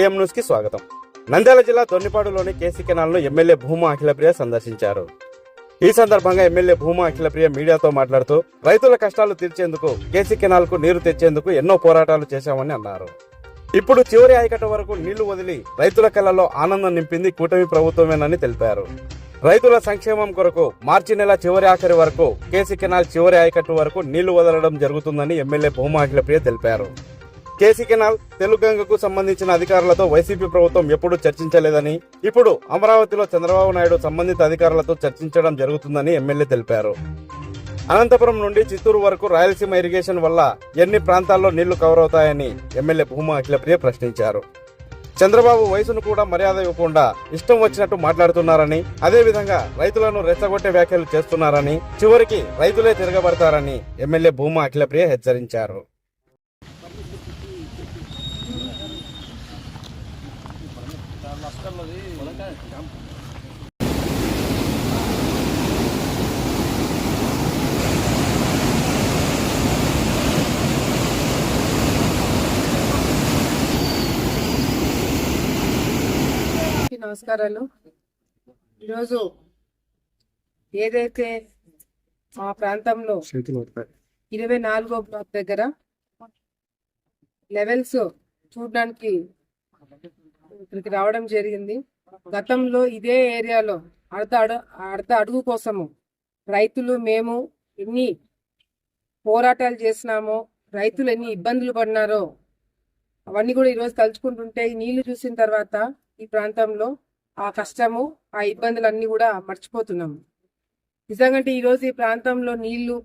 AM న్యూస్కి స్వాగతం. నంద్యాల జిల్లా దొన్నిపాడులోని కేసీ కెనాల్ను ఎమ్మెల్యే భూమా అఖిలప్రియ సందర్శించారు. ఈ సందర్భంగా ఎమ్మెల్యే భూమా అఖిలప్రియ మీడియాతో మాట్లాడుతూ రైతుల కష్టాలు తీర్చేందుకు కేసీ కెనాల్కు నీరు తెచ్చేందుకు ఎన్నో పోరాటాలు చేశామని అన్నారు. ఇప్పుడు చివరి ఆయకట్ట వరకు నీళ్ళు వదిలి రైతుల కళ్ళలో ఆనందం నింపింది కూటమి ప్రభుత్వమేనని తెలిపారు. రైతుల సంక్షేమం కొరకు మార్చి నెల చివరి ఆఖరి వరకు కేసీ కెనాల్ చివరి ఆయకట్టు వరకు నీళ్ళు వదలడం జరుగుతుందని ఎమ్మెల్యే భూమా అఖిలప్రియ తెలిపారు. కేసీ కెనాల్ తెలుగంగకు సంబంధించిన అధికారులతో వైసీపీ ప్రభుత్వం ఎప్పుడూ చర్చించలేదని ఇప్పుడు అమరావతిలో చంద్రబాబు నాయుడు సంబంధిత అధికారులతో చర్చించడం జరుగుతుందని ఎమ్మెల్యే తెలిపారు. అనంతపురం నుండి చిత్తూరు వరకు రాయలసీమ ఇరిగేషన్ వల్ల ఎన్ని ప్రాంతాల్లో నీళ్ళు కవర్ అవుతాయని ఎమ్మెల్యే భూమా అఖిలప్రియ ప్రశ్నించారు. చంద్రబాబు వయసును కూడా మర్యాద ఇవ్వకుండా ఇష్టం వచ్చినట్టు మాట్లాడుతున్నారని అదేవిధంగా రైతులను రెచ్చగొట్టే వ్యాఖ్యలు చేస్తున్నారని చివరికి రైతులే తిరగబడతారని ఎమ్మెల్యే భూమా అఖిలప్రియ హెచ్చరించారు అందరికీ నమస్కారాలు. ఈరోజు ఏదైతే మా ప్రాంతంలో ఇరవై నాలుగో బ్లాక్ దగ్గర లెవెల్స్ చూడడానికి ఇక్కడికి రావడం జరిగింది. గతంలో ఇదే ఏరియాలో అర్ధ అడు అర్ధ అడుగు కోసము రైతులు మేము ఎన్ని పోరాటాలు చేసినామో రైతులు ఎన్ని ఇబ్బందులు పడినారో అవన్నీ కూడా ఈరోజు తలుచుకుంటుంటే ఈ నీళ్ళు చూసిన తర్వాత ఈ ప్రాంతంలో ఆ కష్టము ఆ ఇబ్బందులన్నీ కూడా మర్చిపోతున్నాము. నిజంగా ఈరోజు ఈ ప్రాంతంలో నీళ్ళు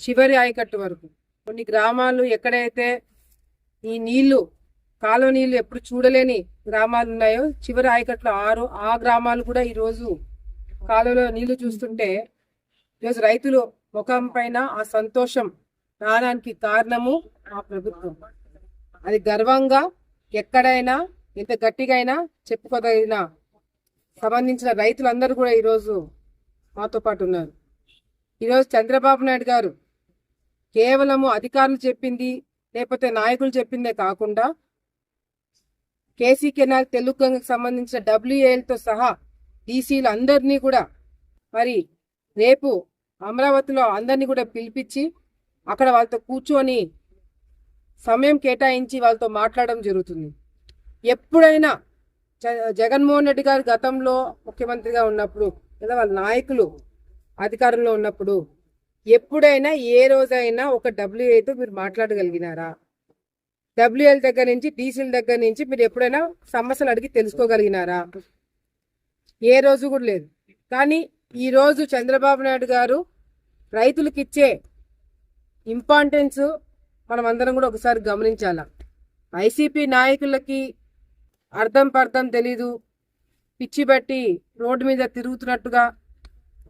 చివరి ఆయకట్టు వరకు కొన్ని గ్రామాలు ఎక్కడైతే ఈ నీళ్ళు కాలువ నీళ్ళు ఎప్పుడు చూడలేని గ్రామాలు ఉన్నాయో చివరి ఆయకట్లు ఆరు ఆ గ్రామాలు కూడా ఈరోజు కాలువలో నీళ్ళు చూస్తుంటే ఈరోజు రైతులు ముఖం పైన ఆ సంతోషం రావడానికి కారణము ఆ ప్రభుత్వం. అది గర్వంగా ఎక్కడైనా ఎంత గట్టిగా అయినా చెప్పుకోదగిన సంబంధించిన రైతులందరూ కూడా ఈరోజు మాతో పాటు ఉన్నారు. ఈరోజు చంద్రబాబు నాయుడు గారు కేవలము అధికారులు చెప్పింది లేకపోతే నాయకులు చెప్పిందే కాకుండా కేసీ కెనాల్ తెలుగు గంగకు సంబంధించిన డబ్ల్యూఏఎల్తో సహా డీసీలు అందరినీ కూడా మరి రేపు అమరావతిలో అందరినీ కూడా పిలిపించి అక్కడ వాళ్ళతో కూర్చొని సమయం కేటాయించి వాళ్ళతో మాట్లాడడం జరుగుతుంది. ఎప్పుడైనా జగన్మోహన్ రెడ్డి గారు గతంలో ముఖ్యమంత్రిగా ఉన్నప్పుడు లేదా వాళ్ళ నాయకులు అధికారంలో ఉన్నప్పుడు ఎప్పుడైనా ఏ రోజైనా ఒక డబ్ల్యూఏతో మీరు మాట్లాడగలిగినారా? డబ్ల్యూఎల్ దగ్గర నుంచి డీసీల దగ్గర నుంచి మీరు ఎప్పుడైనా సమస్యలు అడిగి తెలుసుకోగలిగినారా? ఏ రోజు కూడా లేదు. కానీ ఈరోజు చంద్రబాబు నాయుడు గారు రైతులకు ఇచ్చే ఇంపార్టెన్స్ మనం అందరం కూడా ఒకసారి గమనించాల. వైసీపీ నాయకులకి అర్థం పర్థం తెలీదు. పిచ్చి బట్టి రోడ్డు మీద తిరుగుతున్నట్టుగా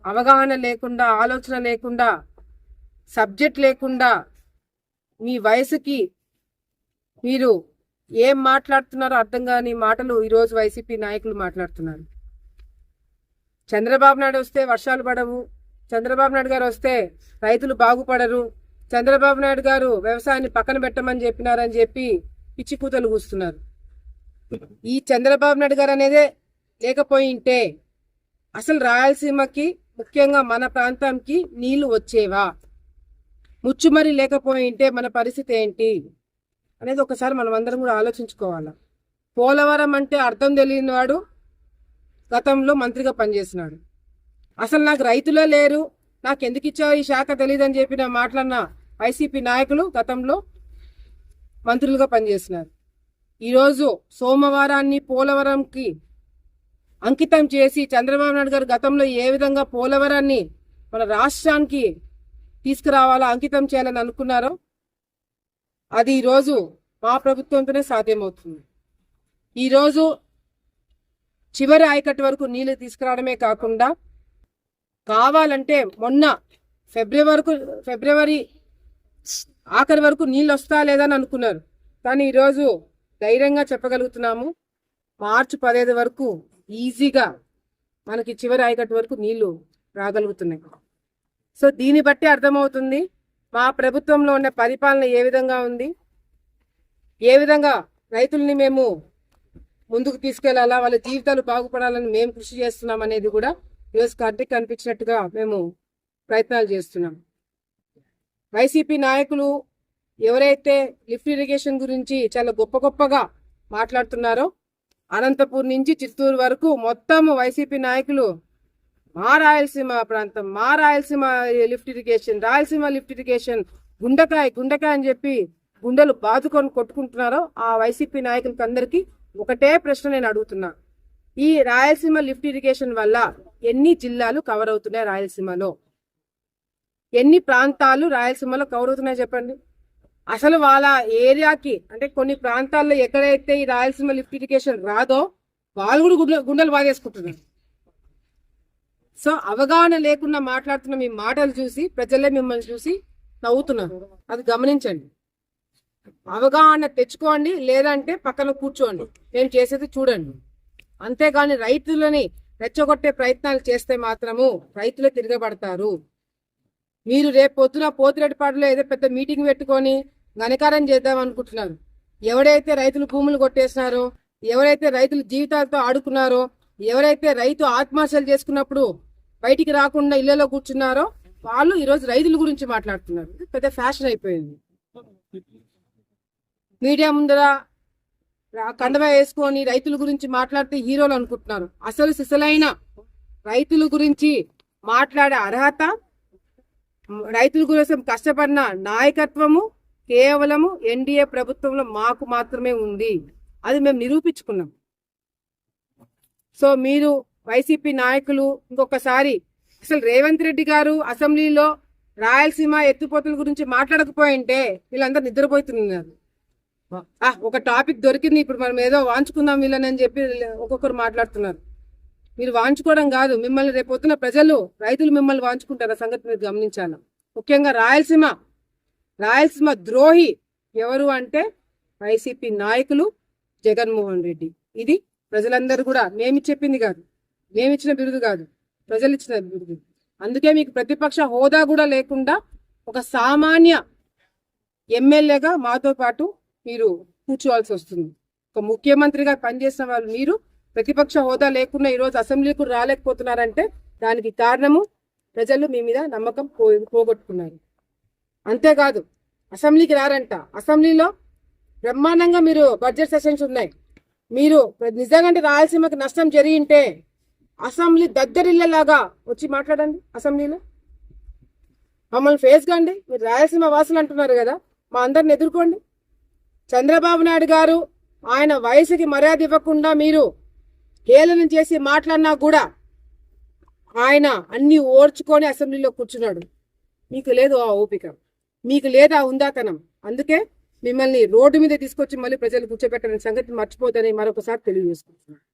అవగాహన లేకుండా ఆలోచన లేకుండా సబ్జెక్ట్ లేకుండా మీ వయసుకి మీరు ఏం మాట్లాడుతున్నారో అర్థం కాని మాటలు ఈరోజు వైసీపీ నాయకులు మాట్లాడుతున్నారు. చంద్రబాబు నాయుడు వస్తే వర్షాలు పడవు చంద్రబాబు నాయుడు గారు వస్తే రైతులు బాగుపడరు చంద్రబాబు నాయుడు గారు వ్యవసాయాన్ని పక్కన పెట్టమని చెప్పినారని చెప్పి పిచ్చి కూతలు కూస్తున్నారు. ఈ చంద్రబాబు నాయుడు గారు అనేదే లేకపోయింటే అసలు రాయలసీమకి ముఖ్యంగా మన ప్రాంతానికి నీళ్ళు వచ్చేవా? ముచ్చుమరి లేకపోయింటే మన పరిస్థితి ఏంటి? అనేది ఒకసారి మనం అందరం కూడా ఆలోచించుకోవాలి. పోలవరం అంటే అర్థం తెలియని వాడు గతంలో మంత్రిగా పనిచేసినాడు. అసలు నాకు రైతులే లేరు నాకు ఎందుకు ఇచ్చావు ఈ శాఖ తెలియదని చెప్పిన మాట్లాడిన వైసీపీ నాయకులు గతంలో మంత్రులుగా పనిచేసినారు. ఈరోజు సోమవారాన్ని పోలవరంకి అంకితం చేసి చంద్రబాబు నాయుడు గారు గతంలో ఏ విధంగా పోలవరాన్ని మన రాష్ట్రానికి తీసుకురావాలో అంకితం చేయాలని అనుకున్నారో అది ఈరోజు మా ప్రభుత్వంతోనే సాధ్యమవుతుంది. ఈరోజు చివరి ఆయకట్టు వరకు నీళ్ళు తీసుకురావడమే కాకుండా కావాలంటే మొన్న ఫిబ్రవరి వరకు ఫిబ్రవరి ఆఖరి వరకు నీళ్ళు వస్తా లేదా అని అనుకున్నారు. కానీ ఈరోజు ధైర్యంగా చెప్పగలుగుతున్నాము మార్చి పదహైదు వరకు ఈజీగా మనకి చివరి ఆయకట్టు వరకు నీళ్ళు రాగలుగుతున్నాయి. సో దీన్ని బట్టి అర్థమవుతుంది మా ప్రభుత్వంలో ఉన్న పరిపాలన ఏ విధంగా ఉంది? ఏ విధంగా రైతుల్ని మేము ముందుకు తీసుకెళ్ళాలా? వాళ్ళ జీవితాలు బాగుపడాలని మేము కృషి చేస్తున్నాం అనేది కూడా ఈరోజు కంటికి కనిపించినట్టుగా మేము ప్రయత్నాలు చేస్తున్నాం. వైసీపీ నాయకులు ఎవరైతే లిఫ్ట్ ఇరిగేషన్ గురించి చాలా గొప్ప గొప్పగా మాట్లాడుతున్నారో అనంతపూర్ నుంచి చిత్తూరు వరకు మొత్తం వైసీపీ నాయకులు మా రాయలసీమ ప్రాంతం మా Rayalaseema lift irrigation Rayalaseema lift irrigation గుండకాయ గుండకాయ అని చెప్పి గుండెలు బాదుకొని కొట్టుకుంటున్నారో ఆ వైసీపీ నాయకులకి అందరికీ ఒకటే ప్రశ్న నేను అడుగుతున్నా. ఈ రాయలసీమ లిఫ్ట్ ఇరిగేషన్ వల్ల ఎన్ని జిల్లాలు కవర్ అవుతున్నాయి రాయలసీమలో? ఎన్ని ప్రాంతాలు రాయలసీమలో కవర్ అవుతున్నాయి చెప్పండి? అసలు వాళ్ళ ఏరియాకి అంటే కొన్ని ప్రాంతాల్లో ఎక్కడైతే ఈ రాయలసీమ లిఫ్ట్ ఇరిగేషన్ రాదో వాళ్ళు కూడా గుండెలు బాధేసుకుంటున్నారు. సో అవగాహన లేకుండా మాట్లాడుతున్న మీ మాటలు చూసి ప్రజలే మిమ్మల్ని చూసి నవ్వుతున్నారు. అది గమనించండి. అవగాహన తెచ్చుకోండి లేదంటే పక్కన కూర్చోండి. నేను చేసేది చూడండి. అంతేగాని రైతులని రెచ్చగొట్టే ప్రయత్నాలు చేస్తే మాత్రము రైతులే తిరగబడతారు. మీరు రేపు పొద్దున పోతిరెడ్డిపాడులో ఏదో పెద్ద మీటింగ్ పెట్టుకొని ఘనకారం చేద్దాం అనుకుంటున్నారు. ఎవరైతే రైతులు భూములు కొట్టేసినారో ఎవరైతే రైతుల జీవితాలతో ఆడుకున్నారో ఎవరైతే రైతు ఆత్మహత్యలు చేసుకున్నప్పుడు బయటికి రాకుండా ఇళ్ళలో కూర్చున్నారో వాళ్ళు ఈరోజు రైతుల గురించి మాట్లాడుతున్నారు. ఇది పెద్ద ఫ్యాషన్ అయిపోయింది. మీడియా ముందర రా- కండవ వేసుకొని రైతుల గురించి మాట్లాడితే హీరోలు అనుకుంటున్నారు. అసలు సిసలైన రైతుల గురించి మాట్లాడే అర్హత రైతుల కోసం కష్టపడిన నాయకత్వము కేవలము ఎన్డీఏ ప్రభుత్వంలో మాకు మాత్రమే ఉంది. అది మేము నిరూపించుకున్నాం. సో మీరు వైసీపీ నాయకులు ఇంకొకసారి. అసలు రేవంత్ రెడ్డి గారు అసెంబ్లీలో రాయలసీమ ఎత్తిపోతల గురించి మాట్లాడకపోయింటే వీళ్ళందరూ నిద్రపోతున్నారు. ఆ, ఒక టాపిక్ దొరికింది ఇప్పుడు మనం ఏదో వాంచుకుందాం వీళ్ళని అని చెప్పి ఒక్కొక్కరు మాట్లాడుతున్నారు. మీరు వాంచుకోవడం కాదు మిమ్మల్ని రేపు ప్రజలు రైతులు మిమ్మల్ని వాంచుకుంటారు ఆ సంగతి మీరు గమనించాను ముఖ్యంగా రాయలసీమ రాయలసీమ ద్రోహి ఎవరు అంటే వైసీపీ నాయకులు జగన్మోహన్ రెడ్డి. ఇది ప్రజలందరూ కూడా మేమి చెప్పింది కాదు. మేమిచ్చిన బిరుదు కాదు ప్రజలు ఇచ్చిన బిరుదు. అందుకే మీకు ప్రతిపక్ష హోదా కూడా లేకుండా ఒక సామాన్య ఎమ్మెల్యేగా మాతో పాటు మీరు కూర్చోవాల్సి వస్తుంది. ఒక ముఖ్యమంత్రిగా పనిచేసిన వాళ్ళు మీరు ప్రతిపక్ష హోదా లేకుండా ఈరోజు అసెంబ్లీకి రాలేకపోతున్నారంటే దానికి కారణము ప్రజలు మీ మీద నమ్మకం పోగొట్టుకున్నారు. అంతేకాదు అసెంబ్లీకి రారంట. అసెంబ్లీలో బ్రహ్మాండంగా మీరు బడ్జెట్ సెషన్స్ ఉన్నాయి. మీరు నిజంగా రాయలసీమకి నష్టం జరిగింటే అసెంబ్లీ దద్దరిల్లలాగా వచ్చి మాట్లాడండి అసెంబ్లీలో. మమ్మల్ని ఫేస్ కండి మీరు రాయలసీమ వాసులు అంటున్నారు కదా మా అందరిని ఎదుర్కోండి. చంద్రబాబు నాయుడు గారు ఆయన వయసుకి మర్యాద ఇవ్వకుండా మీరు హేళన చేసి మాట్లాడినా కూడా ఆయన అన్ని ఓర్చుకొని అసెంబ్లీలో కూర్చున్నాడు. మీకు లేదు ఆ ఓపిక. మీకు లేదు ఆ ఉందాతనం. అందుకే మిమ్మల్ని రోడ్డు మీద తీసుకొచ్చి మళ్ళీ ప్రజలు కూర్చోబెట్టని సంగతి మర్చిపోతని మరొకసారి తెలియజేసుకుంటున్నాను.